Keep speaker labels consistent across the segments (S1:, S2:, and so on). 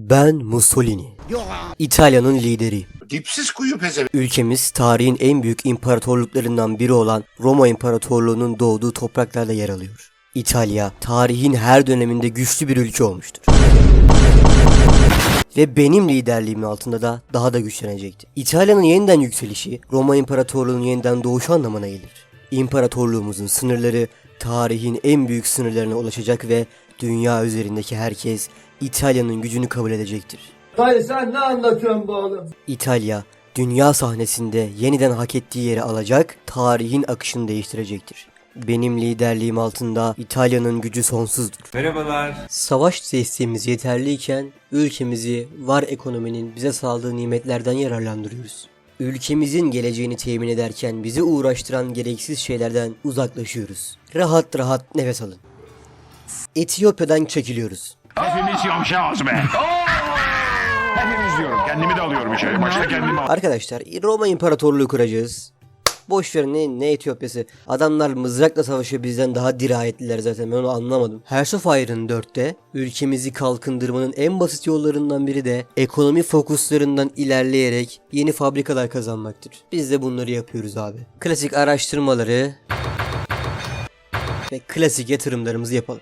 S1: Ben Mussolini. İtalya'nın lideri.
S2: Dipsiz kuyu pezevenk.
S1: Ülkemiz tarihin en büyük imparatorluklarından biri olan Roma İmparatorluğu'nun doğduğu topraklarda yer alıyor. İtalya tarihin her döneminde güçlü bir ülke olmuştur. Ve benim liderliğimin altında da daha da güçlenecekti. İtalya'nın yeniden yükselişi Roma İmparatorluğu'nun yeniden doğuşu anlamına gelir. İmparatorluğumuzun sınırları tarihin en büyük sınırlarına ulaşacak ve dünya üzerindeki herkes İtalya'nın gücünü kabul edecektir.
S3: Dayı sen ne anlatıyorsun bu oğlum?
S1: İtalya dünya sahnesinde yeniden hak ettiği yeri alacak, tarihin akışını değiştirecektir. Benim liderliğim altında İtalya'nın gücü sonsuzdur.
S4: Merhabalar.
S1: Savaş desteğimiz yeterliyken ülkemizi var ekonominin bize sağladığı nimetlerden yararlandırıyoruz. Ülkemizin geleceğini temin ederken bizi uğraştıran gereksiz şeylerden uzaklaşıyoruz. Rahat rahat nefes alın. Etiyopya'dan çekiliyoruz.
S5: Hepimiz yavşağız be. Hepimiz diyorum. Kendimi de alıyorum içeri. Başta kendimi al.
S1: Arkadaşlar Roma İmparatorluğu kuracağız. Boş ver ne, ne Etiyopya'sı. Adamlar mızrakla savaşıyor bizden daha dirayetliler zaten ben onu anlamadım. Hearts of Iron 4'te ülkemizi kalkındırmanın en basit yollarından biri de ekonomi fokuslarından ilerleyerek yeni fabrikalar kazanmaktır. Biz de bunları yapıyoruz abi. Klasik araştırmaları ve klasik yatırımlarımızı yapalım.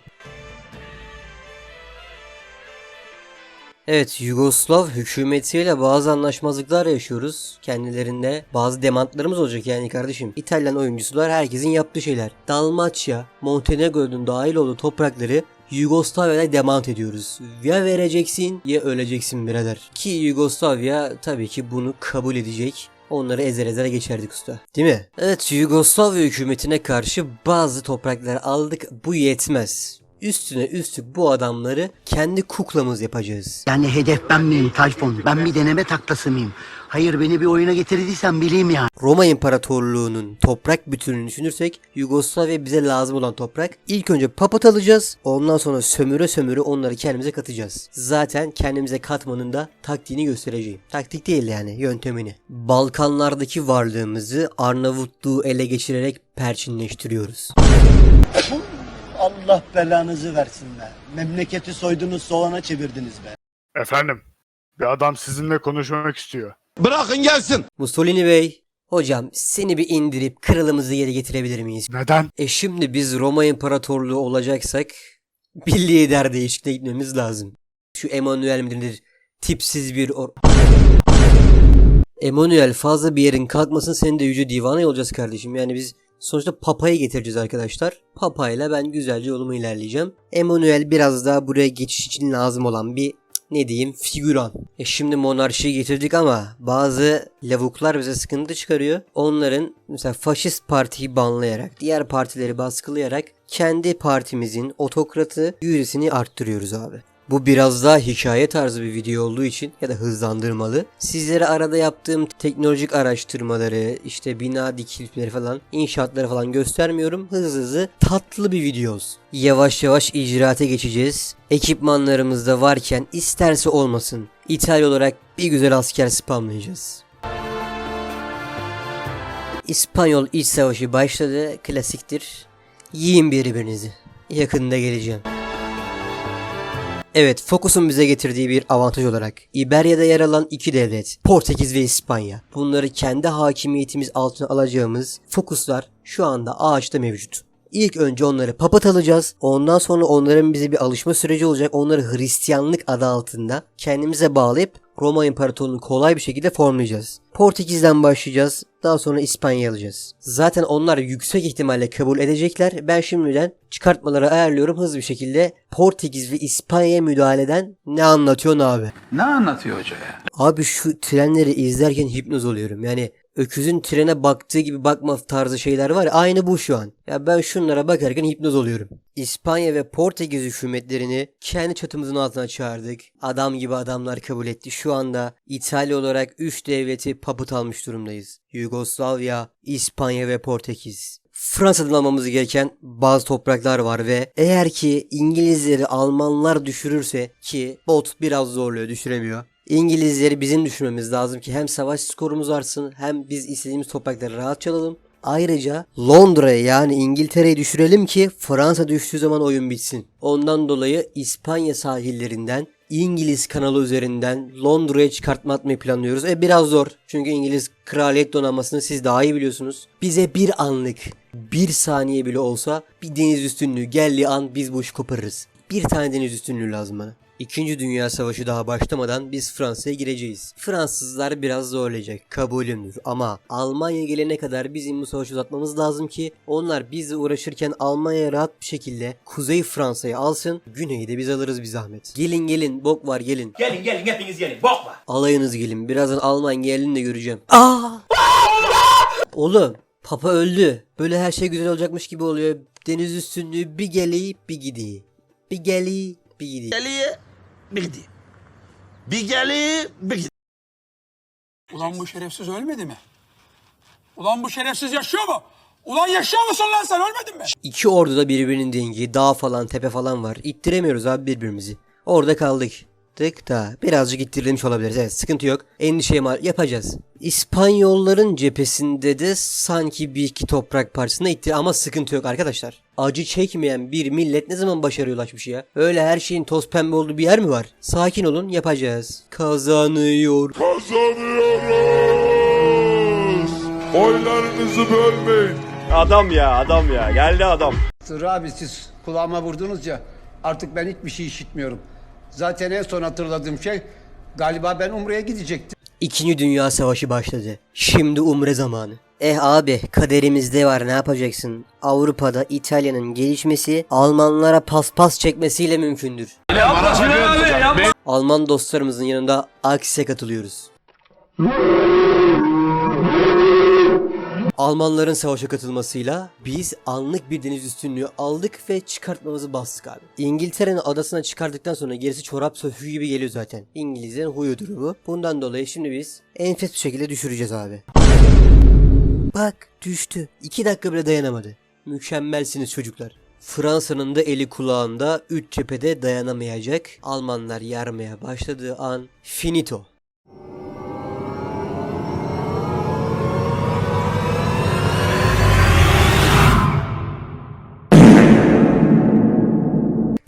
S1: Evet, Yugoslav hükümetiyle bazı anlaşmazlıklar yaşıyoruz. Kendilerinde bazı demantlarımız olacak yani kardeşim. İtalyan oyuncusular herkesin yaptığı şeyler. Dalmaçya, Montenegro'nun dahil olduğu toprakları Yugoslavya'da demant ediyoruz. Ya vereceksin ya öleceksin birader. Ki Yugoslavya tabii ki bunu kabul edecek. Onları ezer ezer geçerdik usta. Değil mi? Evet Yugoslavya hükümetine karşı bazı topraklar aldık. Bu yetmez. Üstüne üstlük bu adamları kendi kuklamız yapacağız.
S6: Yani hedef ben miyim Tayfun? Ben bir deneme taklası mıyım? Hayır beni bir oyuna getirdiysen bileyim ya.
S1: Roma İmparatorluğu'nun toprak bütününü düşünürsek Yugoslavya bize lazım olan toprak. İlk önce papat alacağız. Ondan sonra sömüre sömüre onları kendimize katacağız. Zaten kendimize katmanın da taktiğini göstereceğim. Taktik değil yani yöntemini. Balkanlardaki varlığımızı Arnavutluğu ele geçirerek perçinleştiriyoruz.
S6: Allah belanızı versin be. Memleketi soydunuz soğana çevirdiniz be.
S5: Efendim. Bir adam sizinle konuşmak istiyor.
S2: Bırakın gelsin.
S1: Mussolini Bey, hocam seni bir indirip kralımızı geri getirebilir miyiz?
S5: Neden?
S1: E şimdi biz Roma İmparatorluğu olacaksak bir lider değişikliğine gitmemiz lazım. Şu Emanuel midir? Tipsiz bir or... Emanuel fazla bir yerin kalkmasın senin de yüce divana olacağız kardeşim. Yani biz sonuçta papayı getireceğiz arkadaşlar. Papayla ben güzelce yolumu ilerleyeceğim. Emanuel biraz daha buraya geçiş için lazım olan bir ne diyeyim figüran. E şimdi monarşiyi getirdik ama bazı lavuklar bize sıkıntı çıkarıyor. Onların mesela faşist partiyi banlayarak, diğer partileri baskılayarak kendi partimizin otokratı yürisini arttırıyoruz abi. Bu biraz daha hikaye tarzı bir video olduğu için ya da hızlandırmalı. Sizlere arada yaptığım teknolojik araştırmaları, işte bina dikilmeleri falan, inşaatları falan göstermiyorum. Hızlı hızlı tatlı bir video olsun. Yavaş yavaş icraate geçeceğiz. Ekipmanlarımız da varken isterse olmasın. İtalya olarak bir güzel asker spamlayacağız. İspanyol iç savaşı başladı. Klasiktir. Yiyin birbirinizi. Yakında geleceğim. Evet, Focus'un bize getirdiği bir avantaj olarak İberya'da yer alan iki devlet, Portekiz ve İspanya. Bunları kendi hakimiyetimiz altına alacağımız Focus'lar şu anda ağaçta mevcut. İlk önce onları papat alacağız. Ondan sonra onların bize bir alışma süreci olacak. Onları Hristiyanlık adı altında kendimize bağlayıp Roma İmparatorluğu'nu kolay bir şekilde formlayacağız. Portekiz'den başlayacağız. Daha sonra İspanya'yı alacağız. Zaten onlar yüksek ihtimalle kabul edecekler. Ben şimdiden çıkartmaları ayarlıyorum hızlı bir şekilde. Portekiz ve İspanya'ya müdahaleden ne anlatıyorsun abi?
S4: Ne anlatıyor hoca ya?
S1: Abi şu trenleri izlerken hipnoz oluyorum. Yani öküzün trene baktığı gibi bakma tarzı şeyler var ya aynı bu şu an. Ya ben şunlara bakarken hipnoz oluyorum. İspanya ve Portekiz hükümetlerini kendi çatımızın altına çağırdık. Adam gibi adamlar kabul etti. Şu anda İtalya olarak 3 devleti papıt almış durumdayız. Yugoslavya, İspanya ve Portekiz. Fransa'dan almamız gereken bazı topraklar var ve eğer ki İngilizleri Almanlar düşürürse ki bot biraz zorluyor düşüremiyor. İngilizleri bizim düşürmemiz lazım ki hem savaş skorumuz artsın hem biz istediğimiz toprakları rahat çalalım. Ayrıca Londra'yı yani İngiltere'yi düşürelim ki Fransa düştüğü zaman oyun bitsin. Ondan dolayı İspanya sahillerinden İngiliz kanalı üzerinden Londra'ya çıkartma atmayı planlıyoruz. E biraz zor. Çünkü İngiliz kraliyet donanmasını siz daha iyi biliyorsunuz. Bize bir anlık, bir saniye bile olsa bir deniz üstünlüğü geldiği an biz bu işi koparırız. Bir tane deniz üstünlüğü lazım bana. İkinci Dünya Savaşı daha başlamadan biz Fransa'ya gireceğiz. Fransızlar biraz zorlayacak, kabulümdür ama Almanya gelene kadar bizim bu savaşı uzatmamız lazım ki onlar bizle uğraşırken Almanya rahat bir şekilde Kuzey Fransa'yı alsın, Güney'i de biz alırız bir zahmet. Gelin gelin, bok var gelin.
S3: Gelin gelin hepiniz gelin. Bok var.
S1: Alayınız gelin, birazdan Alman gelin de göreceğim. Aa! Oğlum, Papa öldü. Böyle her şey güzel olacakmış gibi oluyor. Deniz üstünlüğü bir geleyi bir gideyi. Bir geleyi bir gideyi.
S2: Geliye bir gidi. Bir geli bir gidi.
S4: Ulan bu şerefsiz ölmedi mi? Ulan bu şerefsiz yaşıyor mu? Ulan yaşıyor musun lan sen ölmedin mi?
S1: İki orduda birbirinin dengi, dağ falan, tepe falan var. İttiremiyoruz abi birbirimizi. Orada kaldık. Tık da birazcık ittirilmiş olabiliriz. Evet sıkıntı yok. Endişeye mal yapacağız. İspanyolların cephesinde de sanki bir iki toprak parçasında ittir ama sıkıntı yok arkadaşlar. Acı çekmeyen bir millet ne zaman başarıya ulaşmış ya? Öyle her şeyin toz pembe olduğu bir yer mi var? Sakin olun yapacağız. Kazanıyor.
S7: Kazanıyoruz. Oylarınızı bölmeyin.
S8: Adam ya adam ya geldi adam.
S9: Sırrı abi siz kulağıma vurdunuz ya artık ben hiçbir şey işitmiyorum. Zaten en son hatırladığım şey galiba ben Umre'ye gidecektim.
S1: İkinci Dünya Savaşı başladı. Şimdi umre zamanı. Eh abi kaderimizde var ne yapacaksın? Avrupa'da İtalya'nın gelişmesi Almanlara paspas çekmesiyle mümkündür. Alman dostlarımızın yanında Aksis'e katılıyoruz. Almanların savaşa katılmasıyla biz anlık bir deniz üstünlüğü aldık ve çıkartmamızı bastık abi. İngiltere'nin adasına çıkardıktan sonra gerisi çorap söküğü gibi geliyor zaten. İngilizlerin huyudur bu. Bundan dolayı şimdi biz enfes bir şekilde düşüreceğiz abi. Bak düştü. 2 dakika bile dayanamadı. Mükemmelsiniz çocuklar. Fransa'nın da eli kulağında 3 cephede dayanamayacak. Almanlar yarmaya başladığı an finito.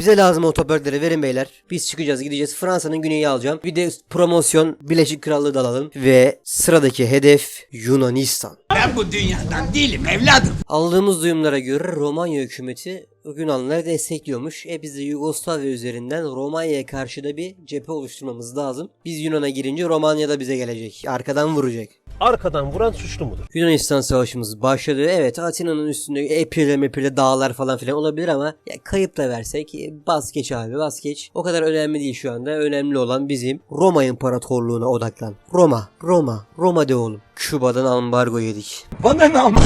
S1: Bize lazım o toprakları verin beyler. Biz çıkacağız gideceğiz. Fransa'nın güneyi alacağım. Bir de promosyon Birleşik Krallığı da alalım. Ve sıradaki hedef Yunanistan.
S3: Ben bu dünyadan değilim evladım.
S1: Aldığımız duyumlara göre Romanya hükümeti Yunanlıları destekliyormuş. E biz de Yugoslavya üzerinden Romanya'ya karşı da bir cephe oluşturmamız lazım. Biz Yunan'a girince Romanya da bize gelecek. Arkadan vuracak.
S10: Arkadan vuran suçlu mudur?
S1: Yunanistan savaşımız başladı. Evet Atina'nın üstünde Epir'le mepir'le dağlar falan filan olabilir ama ya kayıp da versek e, bas geç abi bas geç. O kadar önemli değil şu anda. Önemli olan bizim Roma İmparatorluğu'na odaklan. Roma, Roma, Roma de oğlum. Küba'dan ambargo yedik.
S3: Bana ne ama?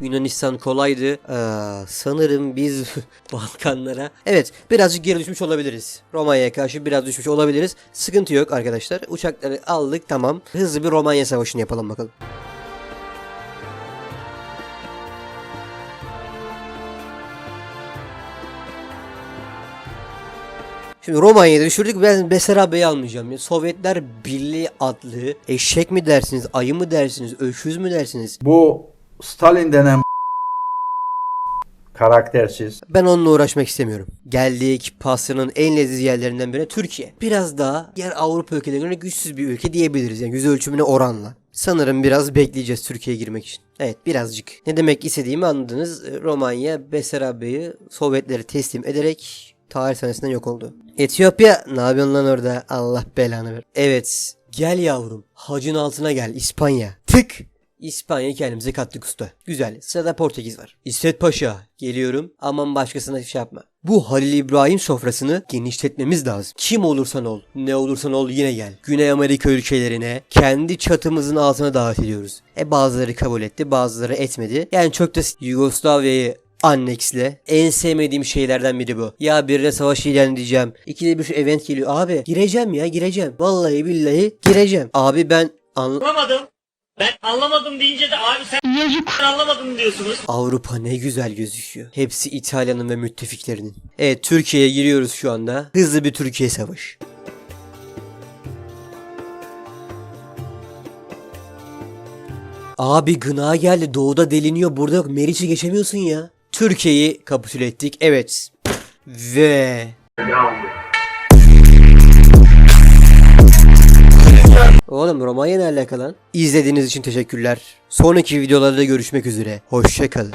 S1: Yunanistan kolaydı. Ee, sanırım biz Balkanlara evet birazcık geri düşmüş olabiliriz. Romanya'ya karşı biraz düşmüş olabiliriz. Sıkıntı yok arkadaşlar. Uçakları aldık tamam. Hızlı bir Romanya savaşını yapalım bakalım. Şimdi Romanya'yı düşürdük ben Besarabya'yı almayacağım ya. Sovyetler Birliği adlı eşek mi dersiniz, ayı mı dersiniz, öküz mü dersiniz?
S10: Bu Stalin denen karaktersiz.
S1: Ben onunla uğraşmak istemiyorum. Geldik pastanın en leziz yerlerinden biri Türkiye. Biraz daha diğer Avrupa ülkelerine göre güçsüz bir ülke diyebiliriz. Yani yüz ölçümüne oranla. Sanırım biraz bekleyeceğiz Türkiye'ye girmek için. Evet birazcık. Ne demek istediğimi anladınız. Romanya Besarabya'yı Sovyetlere teslim ederek tarih sahnesinden yok oldu. Etiyopya ne yapıyorsun lan orada? Allah belanı ver. Evet. Gel yavrum. Hacın altına gel. İspanya. Tık. İspanya'yı kendimize kattık usta. Güzel. Sırada Portekiz var. İsmet Paşa. Geliyorum. Aman başkasına şey yapma. Bu Halil İbrahim sofrasını genişletmemiz lazım. Kim olursan ol, ne olursan ol yine gel. Güney Amerika ülkelerine kendi çatımızın altına davet ediyoruz. E bazıları kabul etti, bazıları etmedi. Yani çok da Yugoslavya'yı Annex'le en sevmediğim şeylerden biri bu. Ya birine savaş ilan edeceğim. İkide bir şu event geliyor. Abi gireceğim ya gireceğim. Vallahi billahi gireceğim. Abi ben anla...
S11: Anlamadım. Ben anlamadım deyince de abi sen Yazık. anlamadım diyorsunuz.
S1: Avrupa ne güzel gözüküyor. Hepsi İtalya'nın ve müttefiklerinin. Evet Türkiye'ye giriyoruz şu anda. Hızlı bir Türkiye savaşı. Abi gına geldi. Doğuda deliniyor. Burada yok. Meriç'i geçemiyorsun ya. Türkiye'yi kapitüle ettik. Evet. Ve... Oğlum Romanya ne alaka lan? İzlediğiniz için teşekkürler. Sonraki videolarda görüşmek üzere. Hoşçakalın.